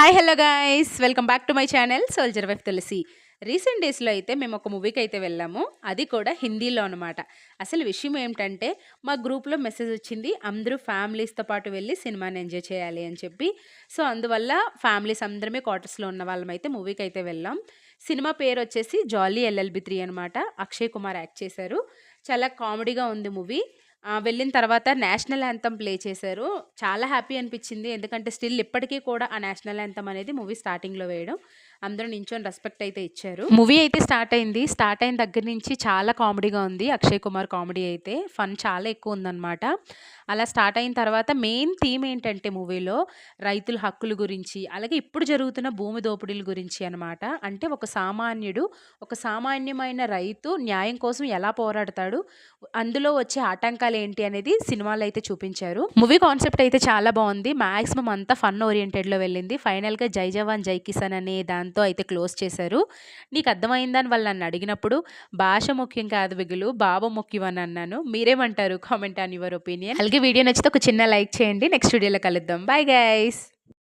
Hi hello guys welcome back to my channel soldier wife Tulasi recent డేస్లో అయితే మేము ఒక మూవీకి అయితే వెళ్ళాము. అది కూడా హిందీలో అనమాట అసలు విషయం ఏమిటంటే మా గ్రూప్లో మెసేజ్ వచ్చింది అందరూ ఫ్యామిలీస్తో పాటు వెళ్ళి సినిమాని ఎంజాయ్ చేయాలి అని చెప్పి. సో అందువల్ల ఫ్యామిలీస్ అందరమే క్వార్టర్స్లో ఉన్న వాళ్ళం అయితే మూవీకి అయితే వెళ్ళాం. సినిమా పేరు వచ్చేసి జాలీ ఎల్ఎల్బి త్రీ అనమాట అక్షయ్ కుమార్ యాక్ట్ చేశారు. చాలా కామెడీగా ఉంది మూవీ వెళ్ళిన తర్వాత నేషనల్ యాంథమ్ ప్లే చేశారు. చాలా హ్యాపీ అనిపించింది. ఎందుకంటే స్టిల్ ఇప్పటికీ కూడా ఆ నేషనల్ యాంథమ్ అనేది మూవీ స్టార్టింగ్‌లో వేయడం. అందరూ నించొని రెస్పెక్ట్ అయితే ఇచ్చారు. మూవీ అయితే స్టార్ట్ అయింది. స్టార్ట్ అయిన దగ్గర నుంచి చాలా కామెడీగా ఉంది. అక్షయ్ కుమార్ కామెడీ అయితే. ఫన్ చాలా ఎక్కువ ఉందన్నమాట అలా స్టార్ట్ అయిన తర్వాత మెయిన్ థీమ్ ఏంటంటే మూవీలో రైతుల హక్కుల గురించి, అలాగే ఇప్పుడు జరుగుతున్న భూమి దోపిడీల గురించి అనమాట. అంటే ఒక సామాన్యుడు, ఒక సామాన్యమైన రైతు న్యాయం కోసం ఎలా పోరాడతాడు, అందులో వచ్చే ఆటంకాలు ఏంటి అనేది సినిమాలో అయితే చూపించారు. మూవీ కాన్సెప్ట్ అయితే చాలా బాగుంది. మ్యాక్సిమం అంతా ఫన్ ఓరియంటెడ్లో వెళ్ళింది. ఫైనల్‌గా జై జవాన్ జై కిసాన్ అనే దాని దాంతో అయితే క్లోజ్ చేశారు. నీకు అర్థమైందని వాళ్ళు నన్ను అడిగినప్పుడు భాష ముఖ్యం కాదు బిగులు, భావం ముఖ్యం అని అన్నాను. మీరేమంటారు? Comment on your opinion. అలాగే వీడియో నచ్చితే ఒక చిన్న లైక్ చేయండి. నెక్స్ట్ వీడియోలో కలుద్దాం. Bye guys.